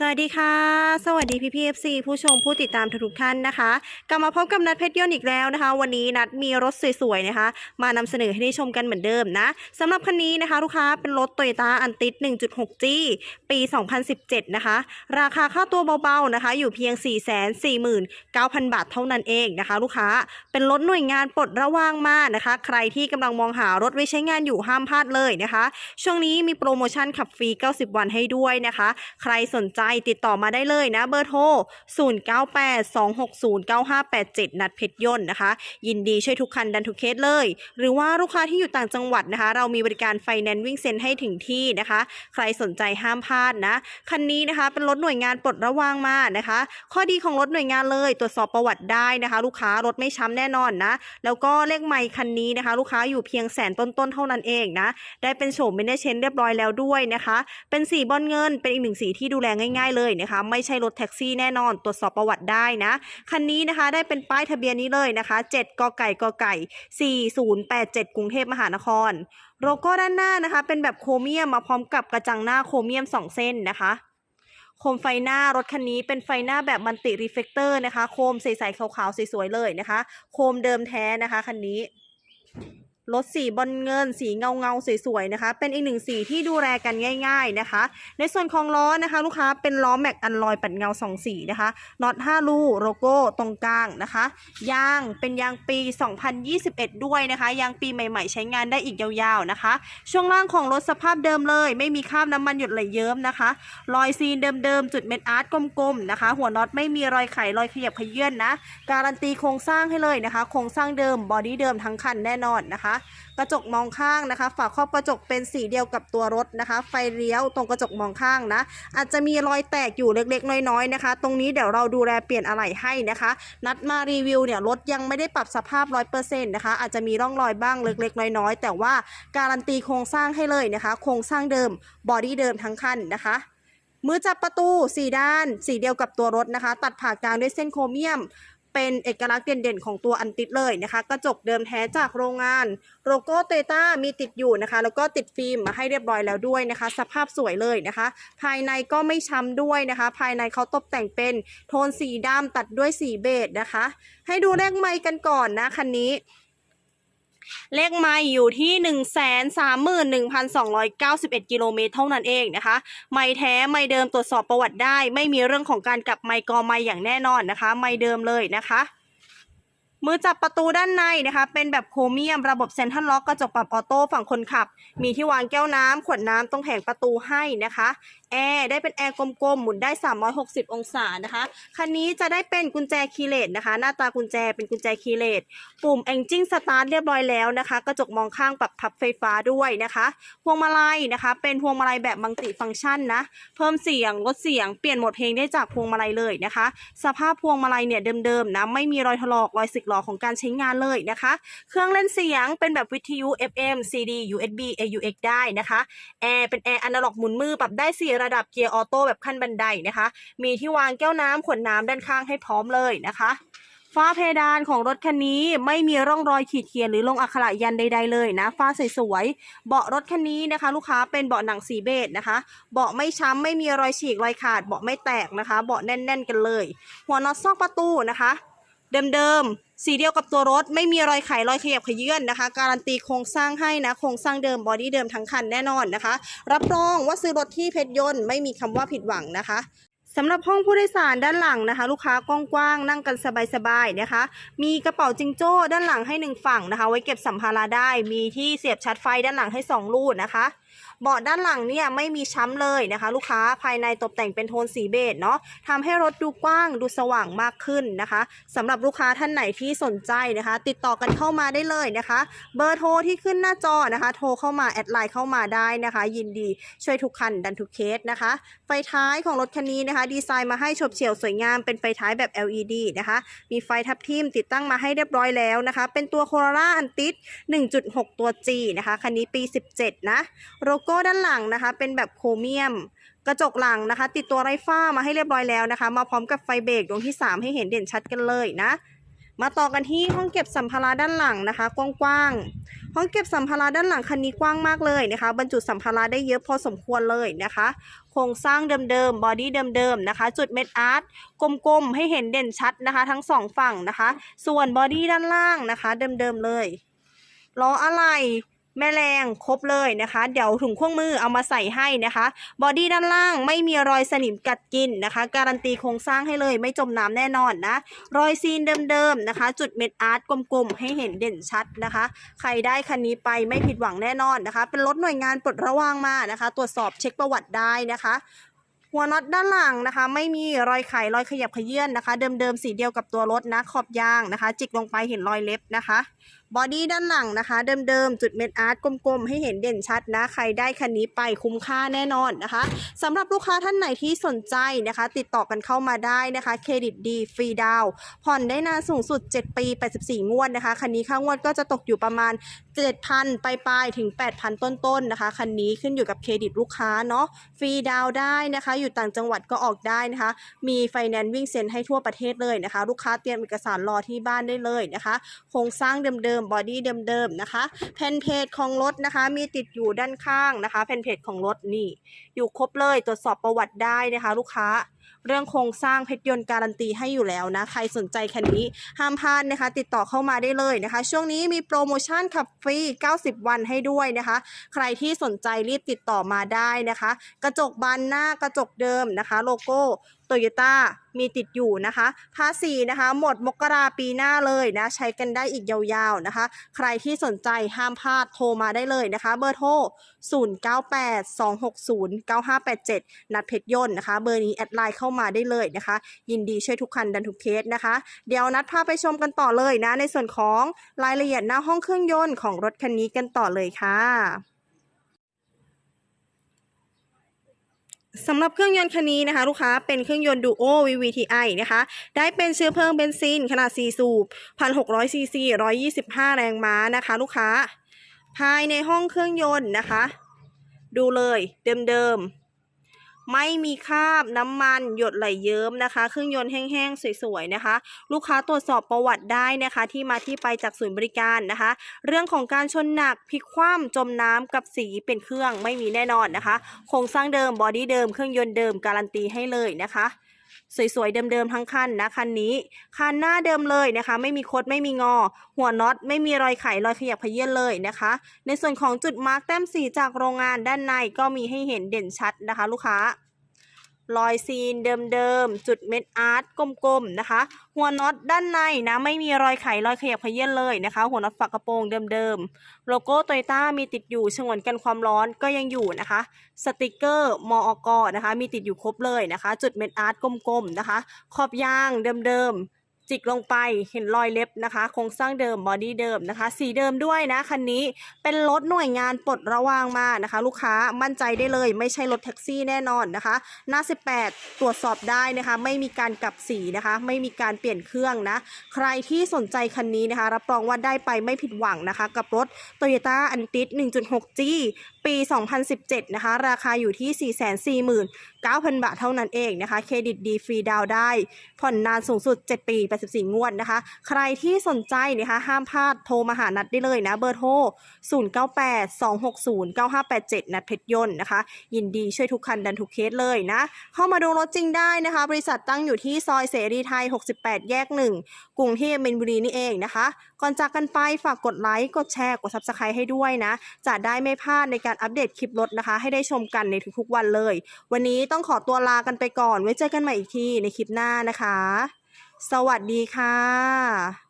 สวัสดีค่ะ สวัสดีพี่พีเอฟซีผู้ชมผู้ติดตามทุกท่านนะคะ กลับมาพบกับนัดเพชรยนต์อีกแล้วนะคะ วันนี้นัดมีรถสวยๆนะคะ มานำเสนอให้ได้ชมกันเหมือนเดิมนะสำหรับคันนี้นะคะ ลูกค้าเป็นรถ Toyota a n t i 1.6G ปี 2017 นะคะ ราคาค่าตัวเบาๆนะคะ อยู่เพียง 449,000 บาทเท่านั้นเองนะคะ ลูกค้าเป็นรถหน่วยงานปลดระว่างมากนะคะ ใครที่กำลังมองหารถไว้ใช้งานอยู่ห้ามพลาดเลยนะคะ ช่วงนี้มีโปรโมชั่นขับฟรี 90 วันให้ด้วยนะคะ ใครสนใจติดต่อมาได้เลยนะเบอร์โทร 0982609587 นัดเพชรยนต์นะคะ ยินดีช่วยทุกคันดันทุกเคสเลย หรือว่าลูกค้าที่อยู่ต่างจังหวัดนะคะ เรามีบริการไฟแนนซ์วิ่งเซ็นให้ถึงที่นะคะ ใครสนใจห้ามพลาดนะ คันนี้นะคะเป็นรถหน่วยงานปลดระวางมานะคะ ข้อดีของรถหน่วยงานเลยตรวจสอบประวัติได้นะคะ ลูกค้ารถไม่ช้ำแน่นอนนะ แล้วก็เลขไมค์คันนี้นะคะ ลูกค้าอยู่เพียงแสนต้นๆเท่านั้นเองนะ ได้เป็นโฉมไม่ได้เชนเรียบร้อยแล้วด้วยนะคะ เป็นสีบอลเงินเป็นอีกหนึ่งสีที่ดูแลง่ายๆเลยนะคะ ไม่ใช่รถแท็กซี่แน่นอน ตรวจสอบประวัติได้นะ คันนี้นะคะได้เป็นป้ายทะเบียนนี้เลยนะคะ 7กไก่กไก่ 4087 กรุงเทพมหานคร โลโก้ด้านหน้านะคะ เป็นแบบโครเมียมมาพร้อมกับกระจังหน้าโครเมียม 2 เส้นนะคะโคมไฟหน้ารถคันนี้เป็นไฟหน้าแบบมันติรีเฟกเตอร์นะคะ โคมใสๆขาวๆสวยๆเลยนะคะ โคมเดิมแท้นะคะคันนี้ รถสีบอลเงิน สีเงาเงาสวยๆนะคะ เป็นอีกหนึ่งสีที่ดูแลกันง่าย ๆนะคะ ในส่วนของล้อนะคะ ลูกค้าเป็นล้อแม็กอันลอยปัดเงาสองสีนะคะน็อต5ลูโลโก้ตรงกลางนะคะยางเป็นยางปี 2021 ด้วยนะคะยางปีใหม่ ๆ ใช้งานได้อีกยาวๆนะคะ ช่วงล่างของรถสภาพเดิมเลย ไม่มีคราบน้ำมันหยดไหลเยิ้มนะคะ รอยซีนเดิมๆจุดเม็ดอาร์ตกลมๆนะคะ หัวน็อตไม่มีรอยไขรอยขยับขยื่นนะ การันตีโครงสร้างให้เลยนะคะ โครงสร้างเดิมบอดี้เดิมทั้งคันแน่นอนนะคะกระจกมองข้างนะคะ ฝาครอบกระจกเป็นสีเดียวกับตัวรถนะคะ ไฟเลี้ยวตรงกระจกมองข้างนะ อาจจะมีรอยแตกอยู่เล็กๆ น้อยๆนะคะ ตรงนี้เดี๋ยวเราดูแลเปลี่ยนอะไหล่ให้นะคะ นัดมารีวิวเนี่ยรถยังไม่ได้ปรับสภาพ 100%นะคะ อาจจะมีร่องรอยบ้างเล็กๆ น้อยๆ แต่ว่าการันตีโครงสร้างให้เลยนะคะ โครงสร้างเดิมบอดี้เดิมทั้งคันนะคะมือจับประตู 4 ด้าน สีเดียวกับตัวรถนะคะ ตัดผ่ากลางด้วยเส้นโครเมียม เป็นเอกลักษณ์เด่นๆ ของตัวอันติดเลยนะคะ กระจกเดิมแท้จากโรงงาน โลโก้เตต้ามีติดอยู่นะคะ แล้วก็ติดฟิล์มมาให้เรียบร้อยแล้วด้วยนะคะ สภาพสวยเลยนะคะ ภายในก็ไม่ช้ำด้วยนะคะ ภายในเขาตกแต่งเป็นโทนสีดำตัดด้วยสีเบจนะคะ ให้ดูเลขไมค์กันก่อนนะคันนี้ เลขไมล์อยู่ที่1 3 1 2 9 1 กิโลเมตรเท่านั้นเองนะคะ ไมล์แท้ไมล์เดิมตรวจสอบประวัติได้ ไม่มีเรื่องของการกลับไมล์กอไมล์อย่างแน่นอนนะคะ ไมล์เดิมเลยนะคะมือจับประตูด้านในนะคะ เป็นแบบโครเมียมระบบเซ็นทรัลล็อกกระจกปรับออโต้ฝั่งคนขับ มีที่วางแก้วน้ำขวดน้ำตรงแผงประตูให้นะคะแอร์ได้เป็นแอร์กลมๆ หมุนได้ 360 องศานะคะ คันนี้จะได้เป็นกุญแจคีย์เลสนะคะ หน้าตากุญแจเป็นกุญแจคีย์เลสปุ่ม Engine Start เรียบร้อยแล้วนะคะ กระจกมองข้างปรับพับไฟฟ้าด้วยนะคะ พวงมาลัยนะคะ เป็นพวงมาลัยแบบมัลติฟังก์ชันนะ เพิ่มเสียงลดเสียงเปลี่ยนโหมดเพลงได้จากพวงมาลัยเลยนะคะ สภาพพวงมาลัยเนี่ยเดิมๆนะ ไม่มีรอยถลอกรอยสึกหรอของการใช้งานเลยนะคะ เครื่องเล่นเสียงเป็นแบบวิทยุ FM CD USB AUX ได้นะคะ แอร์เป็นแอร์อนาล็อกหมุนมือปรับได้4ระดับเกียร์ออโต้แบบขั้นบันไดนะคะ มีที่วางแก้วน้ำขวดน้ำด้านข้างให้พร้อมเลยนะคะฝ้าเพดานของรถคันนี้ไม่มีร่องรอยขีดเขียนหรือลงอักขระยันใด ๆ เลยนะฝ้าสวยๆเบาะรถคันนี้นะคะ ลูกค้าเป็นเบาะหนังสีเบจนะคะ เบาะไม่ช้ำไม่มีรอยฉีกรอยขาด เบาะไม่แตกนะคะ เบาะแน่น ๆ กันเลย หัวน็อตซอกประตูนะคะ เดิมๆ สีเดียวกับตัวรถไม่มีรอยไขรอยขยับขยื่นนะคะ การันตีโครงสร้างให้นะ โครงสร้างเดิมบอดี้เดิมทั้งคันแน่นอนนะคะ รับรองว่าซื้อรถที่เพชรยนต์ไม่มีคำว่าผิดหวังนะคะสำหรับห้องผู้โดยสารด้านหลังนะคะ ลูกค้ากว้างๆนั่งกันสบายๆนะคะ มีกระเป๋าจิงโจ้ด้านหลังให้หนึ่งฝั่งนะคะ ไว้เก็บสัมภาระได้ มีที่เสียบชาร์จไฟด้านหลังให้สองลูกนะคะ เบาะด้านหลังเนี่ยไม่มีช้ำเลยนะคะ ลูกค้าภายในตกแต่งเป็นโทนสีเบจเนาะทำให้รถดูกว้างดูสว่างมากขึ้นนะคะสำหรับลูกค้าท่านไหนที่สนใจนะคะ ติดต่อกันเข้ามาได้เลยนะคะ เบอร์โทรที่ขึ้นหน้าจอนะคะ โทรเข้ามาแอดไลน์เข้ามาได้นะคะ ยินดีช่วยทุกคันดันทุกเคสนะคะ ไฟท้ายของรถคันนี้นะคะ ดีไซน์มาให้ฉบเฉี่ยวสวยงามเป็นไฟท้ายแบบ LED นะคะ มีไฟทับทิมติดตั้งมาให้เรียบร้อยแล้วนะคะ เป็นตัวโคโรล่าอันติด1.6 ตัว G นะคะคันนี้ปี 17 นะโลโก้ด้านหลังนะคะ เป็นแบบโครเมียม กระจกหลังนะคะ ติดตัวไรฟ้ามาให้เรียบร้อยแล้วนะคะ มาพร้อมกับไฟเบรกดวงที่ 3 ให้เห็นเด่นชัดกันเลยนะ มาต่อกันที่ห้องเก็บสัมภาระด้านหลังนะคะ กว้างๆห้องเก็บสัมภาระด้านหลังคันนี้กว้างมากเลยนะคะ บรรจุสัมภาระได้เยอะพอสมควรเลยนะคะ โครงสร้างเดิมๆบอดี้เดิมๆนะคะ จุดเม็ดอาร์ตกลมๆให้เห็นเด่นชัดนะคะ ทั้งสองฝั่งนะคะ ส่วนบอดี้ด้านล่างนะคะ เดิมๆเลยล้ออะไร แม่แรงครบเลยนะคะ เดี๋ยวถุงเครื่องมือเอามาใส่ให้นะคะบอดี้ด้านล่างไม่มีรอยสนิมกัดกินนะคะ การันตีโครงสร้างให้เลยไม่จมน้ำแน่นอนนะรอยซีนเดิมๆนะคะ จุดเม็ดอาร์ตกลมๆ ให้เห็นเด่นชัดนะคะ ใครได้คันนี้ไปไม่ผิดหวังแน่นอนนะคะ เป็นรถหน่วยงานปลดระวางมานะคะ ตรวจสอบเช็คประวัติได้นะคะหัวน็อตด้านหลังนะคะ ไม่มีรอยไขรอยขยับขยื่นนะคะ เดิมๆสีเดียวกับตัวรถนะขอบยางนะคะ จิกลงไปเห็นรอยเล็บนะคะ บอดี้ด้านหลังนะคะ เดิมๆ จุดเม็ดอาร์ตกลมๆ ให้เห็นเด่นชัดนะ ใครได้คันนี้ไปคุ้มค่าแน่นอนนะคะสำหรับลูกค้าท่านไหนที่สนใจนะคะ ติดต่อกันเข้ามาได้นะคะ เครดิตดีฟรีดาวผ่อนได้นานสูงสุด 7 ปี 84 งวดนะคะ คันนี้ค่างวดก็จะตกอยู่ประมาณ 7,000ปลายๆถึง 8,000 ต้นๆนะคะ คันนี้ขึ้นอยู่กับเครดิตลูกค้าเนาะฟรีดาวได้นะคะ อยู่ต่างจังหวัดก็ออกได้นะคะ มีไฟแนนซ์วิ่งเซ็นให้ทั่วประเทศเลยนะคะ ลูกค้าเตรียมเอกสารรอที่บ้านได้เลยนะคะ โครงสร้างเดิมๆบอดี้เดิมๆนะคะแผ่นเพจของรถนะคะ มีติดอยู่ด้านข้างนะคะแผ่นเพจของรถนี่ อยู่ครบเลยตรวจสอบประวัติได้นะคะ ลูกค้า เรื่องโครงสร้างเพชรยนต์การันตีให้อยู่แล้วนะ ใครสนใจคันนี้ห้ามพลาดนะคะ ติดต่อเข้ามาได้เลยนะคะ ช่วงนี้มีโปรโมชั่นขับฟรี 90 วันให้ด้วยนะคะ ใครที่สนใจรีบติดต่อมาได้นะคะ กระจกบานหน้ากระจกเดิมนะคะ โลโก้โตโยต้ามีติดอยู่นะคะ ภาษีนะคะ หมดมกราปีหน้าเลยนะ ใช้กันได้อีกยาวๆนะคะ ใครที่สนใจห้ามพลาดโทรมาได้เลยนะคะ เบอร์โทร 0982609587 นัดเพชรยนต์นะคะ เบอร์นี้แอดไลน์เข้ามาได้เลยนะคะ ยินดีช่วยทุกคันดันทุกเคสนะคะ เดี๋ยวนัดพาไปชมกันต่อเลยนะ ในส่วนของรายละเอียดหน้าห้องเครื่องยนต์ของรถคันนี้กันต่อเลยค่ะสำหรับเครื่องยนต์คันนี้นะคะ ลูกค้าเป็นเครื่องยนต์ Duo VVTi นะคะ ได้เป็นเชื้อเพลิงเบนซินขนาด 4 สูบ 1,600ซีซี125 แรงม้านะคะ ลูกค้า ภายในห้องเครื่องยนต์นะคะ ดูเลยเดิมๆ ไม่มีคราบน้ำมันหยดไหลเยิ้มนะคะ เครื่องยนต์แห้งๆ สวยๆ นะคะ ลูกค้าตรวจสอบประวัติได้นะคะ ที่มาที่ไปจากศูนย์บริการนะคะ เรื่องของการชนหนักพลิกคว่ำจมน้ำกับสีเป็นเครื่องไม่มีแน่นอนนะคะ โครงสร้างเดิมบอดี้เดิมเครื่องยนต์เดิมการันตีให้เลยนะคะ สวยๆ เดิมๆ ทั้งคันนะคันนี้ คันหน้าเดิมเลยนะคะ ไม่มีคดไม่มีงอ หัวน็อตไม่มีรอยไขรอยขยับเขยื่นเลยนะคะ ในส่วนของจุดมาร์กแต้มสีจากโรงงานด้านในก็มีให้เห็นเด่นชัดนะคะ ลูกค้า รอยซีนเดิมๆ จุดเม็ดอาร์ตกลมๆนะคะ หัวน็อตด้านในนะไม่มีรอยไขรอยขยับขยื่นเลยนะคะ หัวน็อตฝักกระโปรงเดิมๆ โลโก้โตโยต้ามีติดอยู่ฉงวนกันความร้อนก็ยังอยู่นะคะ สติกเกอร์มอกนะคะ มีติดอยู่ครบเลยนะคะ จุดเม็ดอาร์ตกลมๆนะคะ ขอบยางเดิมๆ จิกลงไปเห็นรอยเล็บนะคะ โครงสร้างเดิมบอดี้เดิมนะคะ สีเดิมด้วยนะคันนี้เป็นรถหน่วยงานปลดระวางมานะคะ ลูกค้ามั่นใจได้เลย ไม่ใช่รถแท็กซี่แน่นอนนะคะ หน้า 18 ตรวจสอบได้นะคะ ไม่มีการกลับสีนะคะ ไม่มีการเปลี่ยนเครื่องนะ ใครที่สนใจคันนี้นะคะ รับรองว่าได้ไปไม่ผิดหวังนะคะ กับรถ Toyota a n t i s 1.6G ปี 2017 นะคะ ราคาอยู่ที่ 449,000 บาทเท่านั้นเองนะคะ เครดิตดีฟรีดาวได้ ผ่อนนานสูงสุด 7 ปี 84 งวดนะคะ ใครที่สนใจนะคะ ห้ามพลาดโทรมาหานัดได้เลยนะ เบอร์โทร 0982609587 นัดเพชรยนต์นะคะ ยินดีช่วยทุกคันดันทุกเคสเลยนะ เข้ามาดูรถจริงได้นะคะ บริษัทตั้งอยู่ที่ซอยเสรีไทย 68 แยก 1 กรุงเทพมินบุรีนี่เองนะคะ ก่อนจากกันไปฝากกดไลค์ กดแชร์ กด Subscribe ให้ด้วยนะ จะได้ไม่พลาดในการการอัปเดตคลิปรถนะคะ ให้ได้ชมกันในทุกๆวันเลย วันนี้ต้องขอตัวลากันไปก่อน ไว้เจอกันใหม่อีกทีในคลิปหน้านะคะ สวัสดีค่ะ